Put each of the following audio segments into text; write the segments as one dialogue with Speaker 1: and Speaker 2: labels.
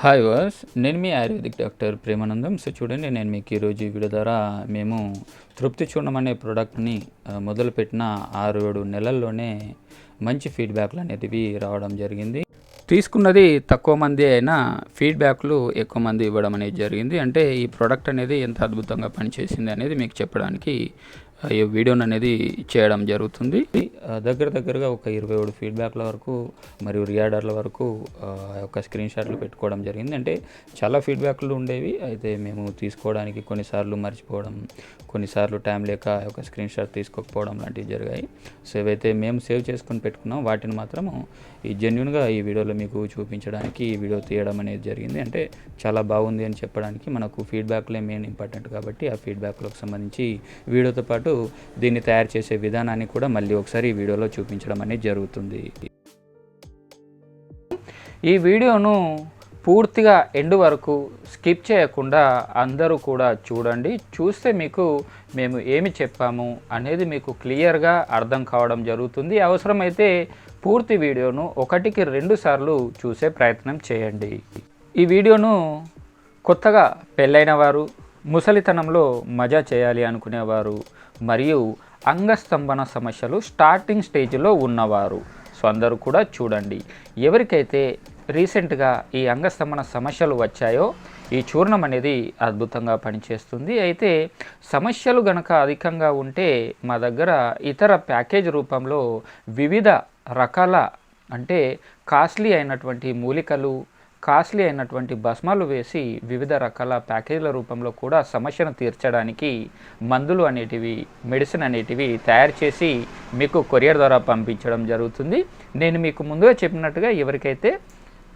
Speaker 1: Hi వాస్ నేను మీ ఆయుర్వేదిక్ డాక్టర్ ప్రేమానందం. సో చూడండి నేను మీకు ఈరోజు ఈ వీడియో ద్వారా మేము తృప్తి చూర్ణం అనే ప్రోడక్ట్ని మొదలుపెట్టిన ఆరు ఏడు నెలల్లోనే మంచి ఫీడ్బ్యాక్లు అనేటివి రావడం జరిగింది. తీసుకున్నది తక్కువ మంది అయినా ఫీడ్బ్యాక్లు ఎక్కువ మంది ఇవ్వడం అనేది జరిగింది. అంటే ఈ ప్రోడక్ట్ అనేది ఎంత అద్భుతంగా పనిచేసింది అనేది మీకు చెప్పడానికి ఈ వీడియోని అనేది చేయడం జరుగుతుంది. దగ్గర దగ్గరగా ఒక ఇరవై ఏడు ఫీడ్బ్యాక్ల వరకు మరియు రియాడర్ల వరకు ఆ యొక్క స్క్రీన్ షాట్లు పెట్టుకోవడం జరిగింది. అంటే చాలా ఫీడ్బ్యాక్లు ఉండేవి. అయితే మేము తీసుకోవడానికి కొన్నిసార్లు మర్చిపోవడం కొన్నిసార్లు టైం లేక ఒక స్క్రీన్ షాట్ తీసుకోకపోవడం లాంటివి జరిగాయి. సో ఇవైతే మేము సేవ్ చేసుకొని పెట్టుకున్నాం వాటిని మాత్రము ఈ జెన్యున్గా ఈ వీడియోలో మీకు చూపించడానికి ఈ వీడియో తీయడం అనేది జరిగింది. అంటే చాలా బాగుంది అని చెప్పడానికి మనకు ఫీడ్బ్యాక్లే మెయిన్ ఇంపార్టెంట్ కాబట్టి ఆ ఫీడ్బ్యాక్లకు సంబంధించి వీడియోతో పాటు దీన్ని తయారు చేసే విధానాన్ని కూడా మళ్ళీ ఒకసారి ఈ వీడియోలో చూపించడం అనేది జరుగుతుంది. ఈ వీడియోను పూర్తిగా ఎండ్ వరకు స్కిప్ చేయకుండా అందరూ కూడా చూడండి. చూస్తే మీకు మేము ఏమి చెప్పాము అనేది మీకు క్లియర్గా అర్థం కావడం జరుగుతుంది. అవసరమైతే పూర్తి వీడియోను ఒకటికి రెండు సార్లు చూసే ప్రయత్నం చేయండి. ఈ వీడియోను కొత్తగా పెళ్ళైన వారు ముసలితనంలో మజా చేయాలి అనుకునేవారు మరియు అంగస్తంభన సమస్యలు స్టార్టింగ్ స్టేజ్లో ఉన్నవారు. సో అందరూ కూడా చూడండి. ఎవరికైతే రీసెంట్గా ఈ అంగస్తంభన సమస్యలు వచ్చాయో ఈ చూర్ణం అనేది అద్భుతంగా పనిచేస్తుంది. అయితే సమస్యలు గనక అధికంగా ఉంటే మా దగ్గర ఇతర ప్యాకేజ్ రూపంలో వివిధ రకాల అంటే కాస్ట్లీ అయినటువంటి మూలికలు కాస్ట్లీ అయినటువంటి భస్మాలు వేసి వివిధ రకాల ప్యాకేజీల రూపంలో కూడా సమస్యను తీర్చడానికి మందులు అనేటివి మెడిసిన్ అనేటివి తయారు చేసి మీకు కొరియర్ ద్వారా పంపించడం జరుగుతుంది. నేను మీకు ముందుగా చెప్పినట్టుగా ఎవరికైతే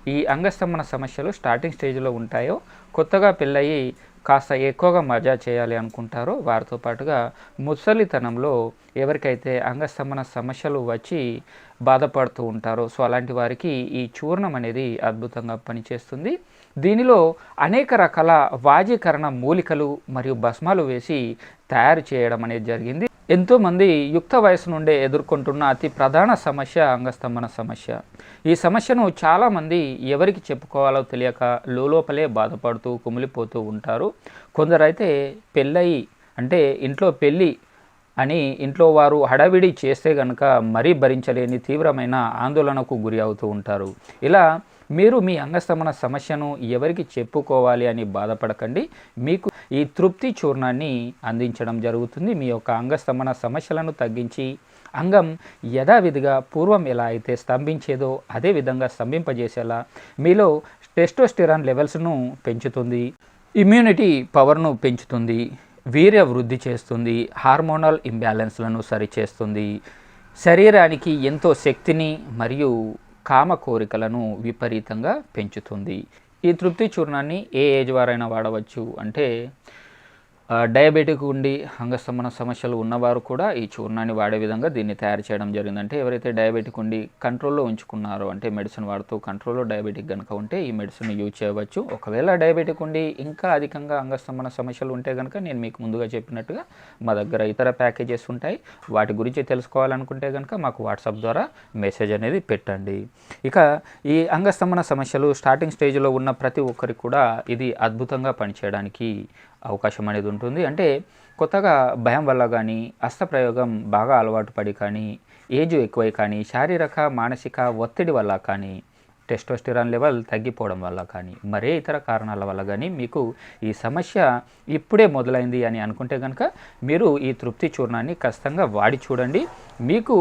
Speaker 1: ఈ అంగస్తంభన సమస్యలు స్టార్టింగ్ స్టేజ్లో ఉంటాయో కొత్తగా పెళ్ళయి కాస్త ఎక్కువగా మజా చేయాలి అనుకుంటారో వారితో పాటుగా ముసలితనంలో ఎవరికైతే అంగస్తంభన సమస్యలు వచ్చి బాధపడుతూ ఉంటారో సో అలాంటి వారికి ఈ చూర్ణం అనేది అద్భుతంగా పనిచేస్తుంది. దీనిలో అనేక రకాల వాజీకరణ మూలికలు మరియు భస్మాలు వేసి తయారు చేయడం అనేది జరిగింది. ఎంతోమంది యుక్త వయసు నుండే ఎదుర్కొంటున్న అతి ప్రధాన సమస్య అంగస్తంభన సమస్య. ఈ సమస్యను చాలామంది ఎవరికి చెప్పుకోవాలో తెలియక లోపలే బాధపడుతూ కుమిలిపోతూ ఉంటారు. కొందరైతే పెళ్ళయి అంటే ఇంట్లో పెళ్ళి అని ఇంట్లో వారు హడావిడి చేస్తే గనక మరీ భరించలేని తీవ్రమైన ఆందోళనకు గురి అవుతూ ఉంటారు. ఇలా మీరు మీ అంగస్తమన సమస్యను ఎవరికి చెప్పుకోవాలి అని బాధపడకండి. మీకు ఈ తృప్తి చూర్ణాన్ని అందించడం జరుగుతుంది. మీ యొక్క అంగస్తమన సమస్యలను తగ్గించి అంగం యథావిధిగా పూర్వం ఎలా అయితే స్తంభించేదో అదే విధంగా స్తంభింపజేసేలా మీలో టెస్టోస్టిరాన్ లెవెల్స్ను పెంచుతుంది. ఇమ్యూనిటీ పవర్ను పెంచుతుంది. వీర్య వృద్ధి చేస్తుంది. హార్మోనల్ ఇంబ్యాలెన్స్లను సరిచేస్తుంది. శరీరానికి ఎంతో శక్తిని మరియు కామ కోరికలను విపరీతంగా పెంచుతుంది. ఈ తృప్తి చూర్ణాన్ని ఏ ఏజ్ వారైనా వాడవచ్చు. అంటే డయాబెటిక్ ఉండి అంగస్తంభన సమస్యలు ఉన్నవారు కూడా ఈ చూర్ణాన్ని వాడే విధంగా దీన్ని తయారు చేయడం జరిగింది అంటే ఎవరైతే డయాబెటిక్ ఉండి కంట్రోల్లో ఉంచుకున్నారో అంటే మెడిసిన్ వాడుతూ కంట్రోల్లో డయాబెటిక్ కనుక ఉంటే ఈ మెడిసిన్ యూజ్ చేయవచ్చు. ఒకవేళ డయాబెటిక్ ఉండి ఇంకా అధికంగా అంగస్తంభన సమస్యలు ఉంటే కనుక నేను మీకు ముందుగా చెప్పినట్టుగా మా దగ్గర ఇతర ప్యాకేజెస్ ఉంటాయి. వాటి గురించి తెలుసుకోవాలనుకుంటే కనుక మాకు వాట్సాప్ ద్వారా మెసేజ్ అనేది పెట్టండి. ఇక ఈ అంగస్తంభన సమస్యలు స్టార్టింగ్ స్టేజ్లో ఉన్న ప్రతి ఒక్కరికి కూడా ఇది అద్భుతంగా పనిచేయడానికి అవకాశం అనేది ఉంటుంది. అంటే కొత్తగా భయం వల్ల కానీ అస్త్రప్రయోగం బాగా అలవాటు పడి కానీ ఏజ్ ఎక్కువై కానీ శారీరక మానసిక ఒత్తిడి వల్ల కానీ టెస్టోస్టిరాన్ లెవెల్ తగ్గిపోవడం వల్ల కానీ మరే ఇతర కారణాల వల్ల కానీ మీకు ఈ సమస్య ఇప్పుడే మొదలైంది అని అనుకుంటే కనుక మీరు ఈ తృప్తి చూర్ణాన్ని ఖచ్చితంగా వాడి చూడండి. మీకు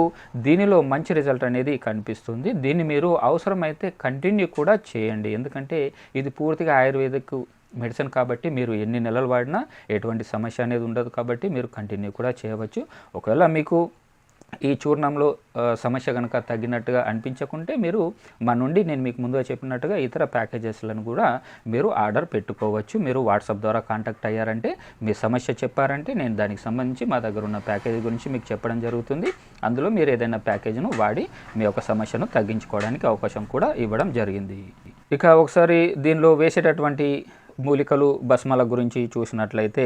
Speaker 1: దీనిలో మంచి రిజల్ట్ అనేది కనిపిస్తుంది. దీన్ని మీరు అవసరమైతే కంటిన్యూ కూడా చేయండి. ఎందుకంటే ఇది పూర్తిగా ఆయుర్వేదిక్ మెడిసిన్ కాబట్టి మీరు ఎన్ని నెలలు వాడినా ఎటువంటి సమస్య అనేది ఉండదు కాబట్టి మీరు కంటిన్యూ కూడా చేయవచ్చు. ఒకవేళ మీకు ఈ చూర్ణంలో సమస్య కనుక తగ్గినట్టుగా అనిపించకుంటే మీరు మా నుండి నేను మీకు ముందుగా చెప్పినట్టుగా ఇతర ప్యాకేజెస్లను కూడా మీరు ఆర్డర్ పెట్టుకోవచ్చు. మీరు వాట్సాప్ ద్వారా కాంటాక్ట్ అయ్యారంటే మీ సమస్య చెప్పారంటే నేను దానికి సంబంధించి మా దగ్గర ఉన్న ప్యాకేజ్ గురించి మీకు చెప్పడం జరుగుతుంది. అందులో మీరు ఏదైనా ప్యాకేజ్ను వాడి మీ యొక్క సమస్యను తగ్గించుకోవడానికి అవకాశం కూడా ఇవ్వడం జరిగింది. ఇక ఒకసారి దీనిలో వేసేటటువంటి మూలికలు భస్మల గురించి చూసినట్లయితే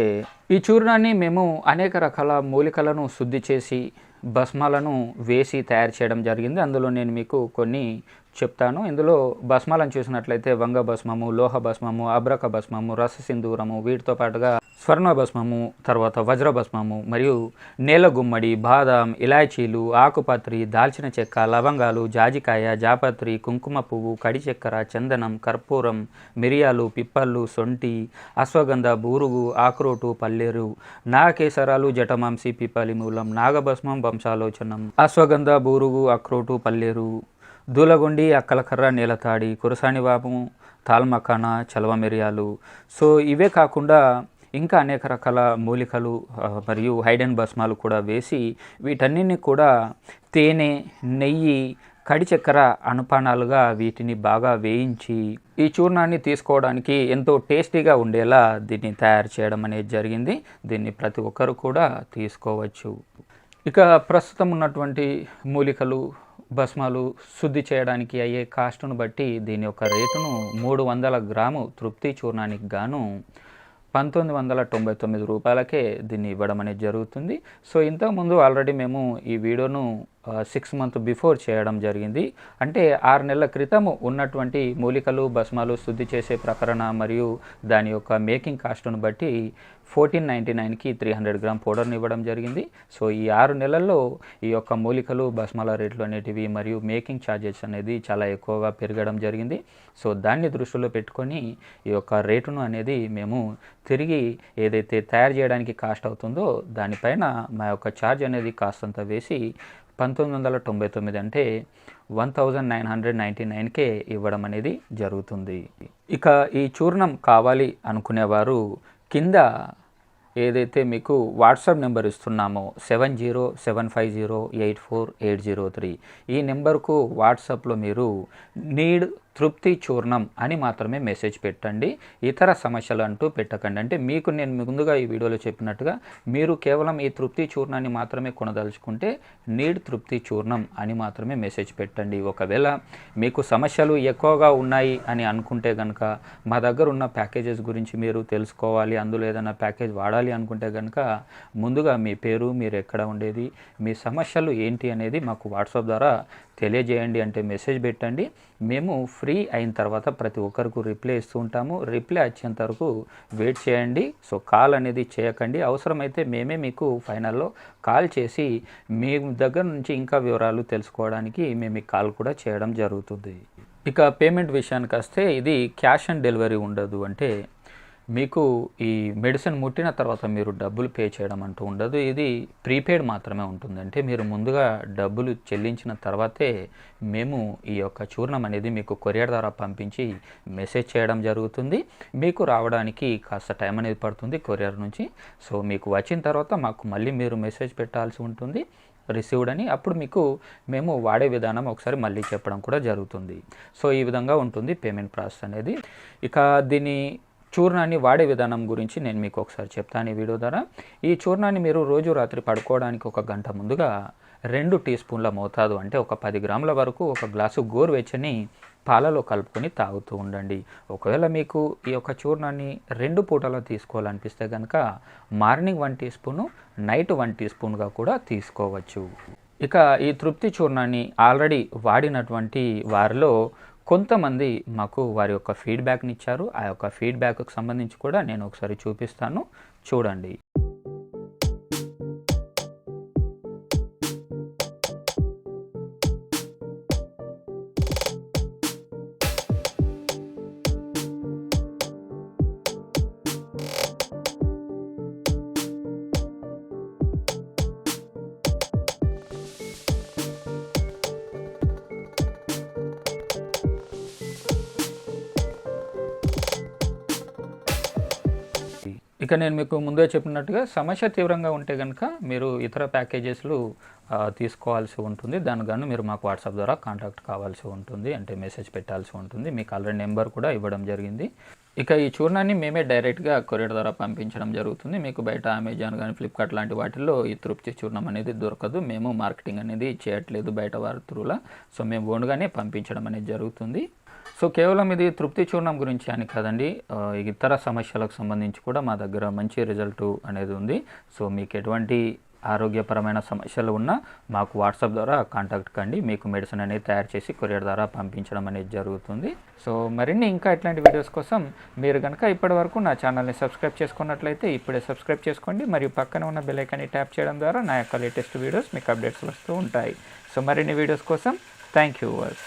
Speaker 1: ఈ చూర్ణాన్ని మేము అనేక రకాల మూలికలను శుద్ధి చేసి భస్మాలను వేసి తయారు చేయడం జరిగింది. అందులో నేను మీకు కొన్ని చెప్తాను. ఇందులో భస్మాలను చూసినట్లయితే వంగ భస్మము లోహ భస్మము అబ్రక భస్మము రససింధూరము వీటితో పాటుగా స్వర్ణ భస్మము తర్వాత వజ్ర భస్మము మరియు నేల గుమ్మడి బాదం ఇలాచీలు ఆకుపత్రి దాల్చిన చెక్క లవంగాలు జాజికాయ జాపత్రి కుంకుమ పువ్వు కడి చక్కెర చందనం కర్పూరం మిరియాలు పిప్పళ్ళు సొంటి అశ్వగంధ బూరుగు ఆక్రోటు పల్లేరు నాగకేసరాలు జటమాంసి పిప్పలి మూలం నాగభస్మం వంశాలోచనం అశ్వగంధ బూరుగు అక్రోటు పల్లేరు. దూలగొండి అక్కలకర్ర నీలతాడి కురసాని బాబు తాల్మకాన చలవ మిరియాలు. సో ఇవే కాకుండా ఇంకా అనేక రకాల మూలికలు మరియు హైడెన్ భస్మాలు కూడా వేసి వీటన్నిటిని కూడా తేనె నెయ్యి కడి చక్కెర అనుపానాలుగా వీటిని బాగా వేయించి ఈ చూర్ణాన్ని తీసుకోవడానికి ఎంతో టేస్టీగా ఉండేలా దీన్ని తయారు చేయడం అనేది జరిగింది. దీన్ని ప్రతి ఒక్కరు కూడా తీసుకోవచ్చు. ఇక ప్రస్తుతం ఉన్నటువంటి మూలికలు భస్మాలు శుద్ధి చేయడానికి అయ్యే కాస్ట్ను బట్టి దీని యొక్క రేటును మూడు వందల గ్రాము తృప్తి చూర్ణానికి గాను పంతొమ్మిది వందల తొంభై తొమ్మిది రూపాయలకే దీన్ని ఇవ్వడం అనేది జరుగుతుంది. సో ఇంతకుముందు ఆల్రెడీ మేము ఈ వీడియోను సిక్స్ మంత్ బిఫోర్ చేయడం జరిగింది. అంటే ఆరు నెలల క్రితం ఉన్నటువంటి మూలికలు భస్మాలు శుద్ధి చేసే ప్రకరణ మరియు దాని యొక్క మేకింగ్ కాస్ట్ను బట్టి ఫోర్టీన్ నైంటీ నైన్కి త్రీ హండ్రెడ్ గ్రామ్ పౌడర్ని ఇవ్వడం జరిగింది. సో ఈ ఆరు నెలల్లో ఈ యొక్క మూలికలు భస్మాల రేట్లు అనేటివి మరియు మేకింగ్ ఛార్జెస్ అనేది చాలా ఎక్కువగా పెరగడం జరిగింది. సో దాన్ని దృష్టిలో పెట్టుకొని ఈ యొక్క రేటును అనేది మేము తిరిగి ఏదైతే తయారు చేయడానికి కాస్ట్ అవుతుందో దానిపైన మా యొక్క ఛార్జ్ అనేది కాస్తంత వేసి పంతొమ్మిది వందల తొంభై తొమ్మిది అంటే one thousand nine hundred ninety నైన్కే ఇవ్వడం అనేది జరుగుతుంది. ఇక ఈ చూర్ణం కావాలి అనుకునేవారు కింద ఏదైతే మీకు WhatsApp number ఇస్తున్నామో seven zero seven five zero eight four eight zero three ఈ నెంబర్కు వాట్సాప్లో మీరు నీడ్ తృప్తి చూర్ణం అని మాత్రమే మెసేజ్ పెట్టండి. ఇతర సమస్యలు అంటూ పెట్టకండి. అంటే మీకు నేను ముందుగా ఈ వీడియోలో చెప్పినట్టుగా మీరు కేవలం ఈ తృప్తి చూర్ణాన్ని మాత్రమే కొనదలుచుకుంటే నీడ్ తృప్తి చూర్ణం అని మాత్రమే మెసేజ్ పెట్టండి. ఒకవేళ మీకు సమస్యలు ఎక్కువగా ఉన్నాయి అని అనుకుంటే కనుక మా దగ్గర ఉన్న ప్యాకేజెస్ గురించి మీరు తెలుసుకోవాలి అందులో ఏదైనా ప్యాకేజ్ వాడాలి అనుకుంటే కనుక ముందుగా మీ పేరు మీరు ఎక్కడ ఉండేది మీ సమస్యలు ఏంటి అనేది మాకు వాట్సాప్ ద్వారా తెలియజేయండి అంటే మెసేజ్ పెట్టండి. మేము ఫ్రీ అయిన తర్వాత ప్రతి ఒక్కరికి రిప్లై ఇస్తూ ఉంటాము. రిప్లై వచ్చేంత వరకు వెయిట్ చేయండి. సో కాల్ అనేది చేయకండి. అవసరమైతే మేమే మీకు ఫైనల్లో కాల్ చేసి మీ దగ్గర నుంచి ఇంకా వివరాలు తెలుసుకోవడానికి మేము ఈ కాల్ కూడా చేయడం జరుగుతుంది. ఇక పేమెంట్ విషయానికి వస్తే ఇది క్యాష్ ఆన్ డెలివరీ ఉండదు అంటే మీకు ఈ మెడిసిన్ ముట్టిన తర్వాత మీరు డబ్బులు పే చేయడం అంటూ ఉండదు. ఇది ప్రీపెయిడ్ మాత్రమే ఉంటుంది. అంటే మీరు ముందుగా డబ్బులు చెల్లించిన తర్వాతే మేము ఈ యొక్క చూర్ణం అనేది మీకు కొరియర్ ద్వారా పంపించి మెసేజ్ చేయడం జరుగుతుంది. మీకు రావడానికి కాస్త టైం అనేది పడుతుంది కొరియర్ నుంచి. సో మీకు వచ్చిన తర్వాత మాకు మళ్ళీ మీరు మెసేజ్ పెట్టాల్సి ఉంటుంది. రిసీవ్డ్ అని అప్పుడు మీకు మేము వాడే విధానం ఒకసారి మళ్ళీ చెప్పడం కూడా జరుగుతుంది. సో ఈ విధంగా ఉంటుంది పేమెంట్ ప్రాసెస్ అనేది. ఇక దీని చూర్ణాన్ని వాడే విధానం గురించి నేను మీకు ఒకసారి చెప్తాను ఈ వీడియో ద్వారా. ఈ చూర్ణాన్ని మీరు రోజు రాత్రి పడుకోవడానికి ఒక గంట ముందుగా రెండు టీ స్పూన్ల మోతాదు అంటే ఒక పది గ్రాముల వరకు ఒక గ్లాసు గోరువెచ్చని పాలలో కలుపుకొని తాగుతూ ఉండండి. ఒకవేళ మీకు ఈ యొక్క చూర్ణాన్ని రెండు పూటలో తీసుకోవాలనిపిస్తే కనుక morning one teaspoon night one tea స్పూన్గా కూడా తీసుకోవచ్చు. ఇక ఈ తృప్తి చూర్ణాన్ని ఆల్రెడీ వాడినటువంటి వారిలో కొంతమంది మాకు వారి యొక్క ఫీడ్బ్యాక్ని ఇచ్చారు. ఆ యొక్క ఫీడ్బ్యాక్కి సంబంధించి కూడా నేను ఒకసారి చూపిస్తాను. చూడండి. ఇక నేను మీకు ముందే చెప్పినట్టుగా సమస్య తీవ్రంగా ఉంటే కనుక మీరు ఇతర ప్యాకేజెస్లు తీసుకోవాల్సి ఉంటుంది. దాని మీరు మాకు వాట్సాప్ ద్వారా కాంటాక్ట్ కావాల్సి ఉంటుంది. అంటే మెసేజ్ పెట్టాల్సి ఉంటుంది. మీకు ఆల్రెడీ నెంబర్ కూడా ఇవ్వడం జరిగింది. ఇక ఈ చూర్ణాన్ని మేమే డైరెక్ట్గా కొరియర్ ద్వారా పంపించడం జరుగుతుంది. మీకు బయట అమెజాన్ కానీ ఫ్లిప్కార్ట్ లాంటి వాటిల్లో ఈ తృప్తి చూర్ణం అనేది దొరకదు. మేము మార్కెటింగ్ అనేది చేయట్లేదు బయట వారి త్రూలా. సో మేము ఓన్గానే పంపించడం అనేది జరుగుతుంది. సో కేవలం ఇది తృప్తి చూర్ణం గురించి అని కాదండి. ఇతర సమస్యలకు సంబంధించి కూడా మా దగ్గర మంచి రిజల్ట్ అనేది ఉంది. సో మీకు ఎటువంటి ఆరోగ్యపరమైన సమస్యలు ఉన్నా మాకు వాట్సాప్ ద్వారా కాంటాక్ట్ కండి. మీకు మెడిసిన్ అనేది తయారు చేసి కొరియర్ ద్వారా పంపించడం అనేది జరుగుతుంది. సో మరిన్ని ఇంకా ఇట్లాంటి వీడియోస్ కోసం మీరు కనుక ఇప్పటి వరకు నా ఛానల్ని సబ్స్క్రైబ్ చేసుకున్నట్లయితే ఇప్పుడే సబ్స్క్రైబ్ చేసుకోండి. మరియు పక్కన ఉన్న బెలైకాన్ని ట్యాప్ చేయడం ద్వారా నా యొక్క లేటెస్ట్ వీడియోస్ మీకు అప్డేట్స్ వస్తూ ఉంటాయి. సో మరిన్ని వీడియోస్ కోసం థ్యాంక్ యూ వర్స్